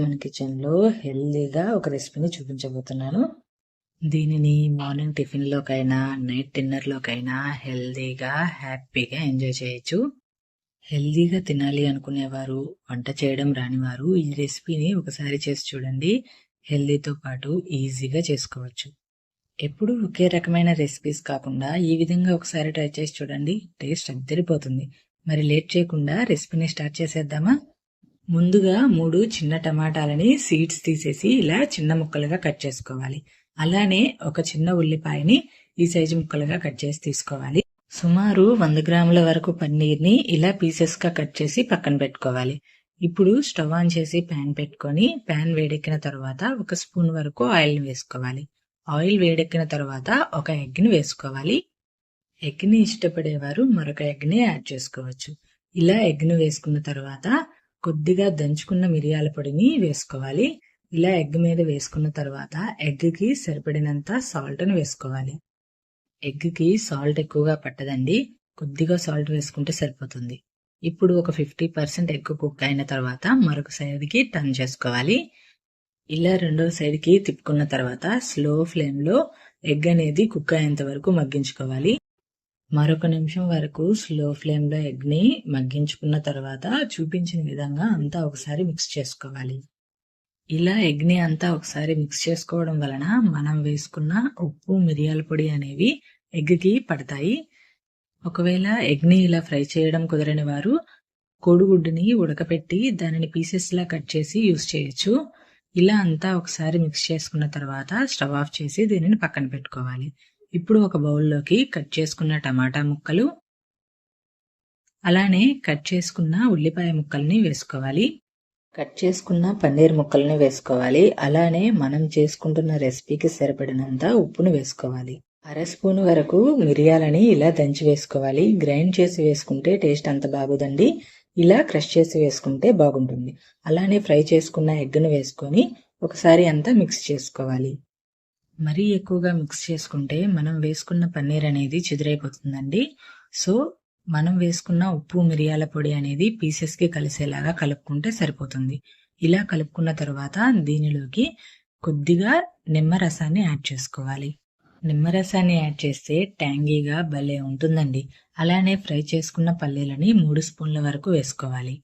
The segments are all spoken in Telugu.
మన కిచెన్లో హెల్దీగా ఒక రెసిపీని చూపించబోతున్నాను. దీనిని మార్నింగ్ టిఫిన్లోకైనా నైట్ డిన్నర్లోకైనా హెల్దీగా హ్యాపీగా ఎంజాయ్ చేయొచ్చు. హెల్దీగా తినాలి అనుకునేవారు వంట చేయడం రానివారు ఈ రెసిపీని ఒకసారి చేసి చూడండి. హెల్దీతో పాటు ఈజీగా చేసుకోవచ్చు. ఎప్పుడు ఒకే రకమైన రెసిపీస్ కాకుండా ఈ విధంగా ఒకసారి ట్రై చేసి చూడండి. టేస్ట్ అద్దరిపోతుంది. మరి లేట్ చేయకుండా రెసిపీని స్టార్ట్ చేసేద్దామా? ముందుగా మూడు చిన్న టమాటాలని సీడ్స్ తీసేసి ఇలా చిన్న ముక్కలుగా కట్ చేసుకోవాలి. అలానే ఒక చిన్న ఉల్లిపాయని ఈ సైజు ముక్కలుగా కట్ చేసి తీసుకోవాలి. సుమారు వంద గ్రాముల వరకు పన్నీర్ని ఇలా పీసెస్గా కట్ చేసి పక్కన పెట్టుకోవాలి. ఇప్పుడు స్టవ్ ఆన్ చేసి ప్యాన్ పెట్టుకొని ప్యాన్ వేడెక్కిన తర్వాత ఒక స్పూన్ వరకు ఆయిల్ వేసుకోవాలి. ఆయిల్ వేడెక్కిన తర్వాత ఒక ఎగ్ని వేసుకోవాలి. ఎగ్ని ఇష్టపడేవారు మరొక ఎగ్ని యాడ్ చేసుకోవచ్చు. ఇలా ఎగ్ను వేసుకున్న తర్వాత కొద్దిగా దంచుకున్న మిరియాల పొడిని వేసుకోవాలి. ఇలా ఎగ్ మీద వేసుకున్న తర్వాత ఎగ్కి సరిపడినంత సాల్ట్ని వేసుకోవాలి. ఎగ్కి సాల్ట్ ఎక్కువగా పట్టదండి. కొద్దిగా సాల్ట్ వేసుకుంటే సరిపోతుంది. ఇప్పుడు ఒక ఫిఫ్టీ పర్సెంట్ ఎగ్ కుక్ అయిన తర్వాత మరొక సైడ్కి టర్న్ చేసుకోవాలి. ఇలా రెండో సైడ్కి తిప్పుకున్న తర్వాత స్లో ఫ్లేమ్లో ఎగ్ అనేది కుక్ అయ్యేంత వరకు మగ్గించుకోవాలి. మరొక నిమిషం వరకు స్లో ఫ్లేమ్లో ఎగ్ని మగ్గించుకున్న తర్వాత చూపించిన విధంగా అంతా ఒకసారి మిక్స్ చేసుకోవాలి. ఇలా ఎగ్ని అంతా ఒకసారి మిక్స్ చేసుకోవడం వలన మనం వేసుకున్న ఉప్పు మిరియాల పొడి అనేవి ఎగ్కి పడతాయి. ఒకవేళ ఎగ్ని ఇలా ఫ్రై చేయడం కుదరని వారు కోడిగుడ్డుని ఉడకపెట్టి దానిని పీసెస్లా కట్ చేసి యూస్ చేయొచ్చు. ఇలా అంతా ఒకసారి మిక్స్ చేసుకున్న తర్వాత స్టవ్ ఆఫ్ చేసి దీనిని పక్కన పెట్టుకోవాలి. ఇప్పుడు ఒక బౌల్లోకి కట్ చేసుకున్న టమాటా ముక్కలు అలానే కట్ చేసుకున్న ఉల్లిపాయ ముక్కల్ని వేసుకోవాలి. కట్ చేసుకున్న పన్నీర్ ముక్కల్ని వేసుకోవాలి. అలానే మనం చేసుకుంటున్న రెసిపీకి సరిపడినంత ఉప్పును వేసుకోవాలి. అర స్పూన్ వరకు మిరియాలని ఇలా దంచి వేసుకోవాలి. గ్రైండ్ చేసి వేసుకుంటే టేస్ట్ అంత బాగుందండి. ఇలా క్రష్ చేసి వేసుకుంటే బాగుంటుంది. అలానే ఫ్రై చేసుకున్న ఎగ్ను వేసుకొని ఒకసారి అంతా మిక్స్ చేసుకోవాలి. మరీ ఎక్కువగా మిక్స్ చేసుకుంటే మనం వేసుకున్న పన్నీర్ అనేది చెదిరైపోతుందండి. సో మనం వేసుకున్న ఉప్పు మిరియాల పొడి అనేది పీసెస్కి కలిసేలాగా కలుపుకుంటే సరిపోతుంది. ఇలా కలుపుకున్న తర్వాత దీనిలోకి కొద్దిగా నిమ్మరసాన్ని యాడ్ చేసుకోవాలి. నిమ్మరసాన్ని యాడ్ చేస్తే ట్యాంగీగా భలే ఉంటుందండి. అలానే ఫ్రై చేసుకున్న పల్లీలని మూడు స్పూన్ల వరకు వేసుకోవాలి.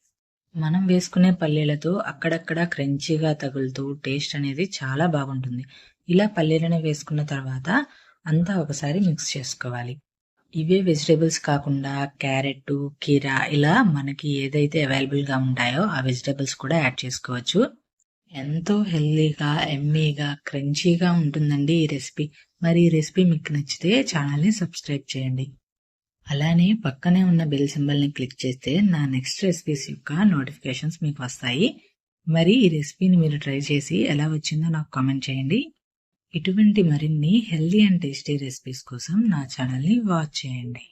మనం వేసుకునే పల్లీలతో అక్కడక్కడ క్రంచీగా తగులుతూ టేస్ట్ అనేది చాలా బాగుంటుంది. ఇలా పల్లీలను వేసుకున్న తర్వాత అంతా ఒకసారి మిక్స్ చేసుకోవాలి. ఇవే వెజిటేబుల్స్ కాకుండా క్యారెట్ కీరా ఇలా మనకి ఏదైతే అవైలబుల్గా ఉంటాయో ఆ వెజిటేబుల్స్ కూడా యాడ్ చేసుకోవచ్చు. ఎంతో హెల్దీగా ఎమ్మీగా క్రంచీగా ఉంటుందండి ఈ రెసిపీ మరి ఈ రెసిపీ మీకు నచ్చితే ఛానల్ని సబ్స్క్రైబ్ చేయండి. అలానే పక్కనే ఉన్న బెల్ సింబల్ని క్లిక్ చేస్తే నా నెక్స్ట్ రెసిపీస్ యొక్క నోటిఫికేషన్స్ మీకు వస్తాయి. మరి ఈ రెసిపీని మీరు ట్రై చేసి ఎలా వచ్చిందో నాకు కామెంట్ చేయండి. ఇటువంటి మరిన్ని హెల్దీ అండ్ టేస్టీ రెసిపీస్ కోసం నా ఛానల్ని వాచ్ చేయండి.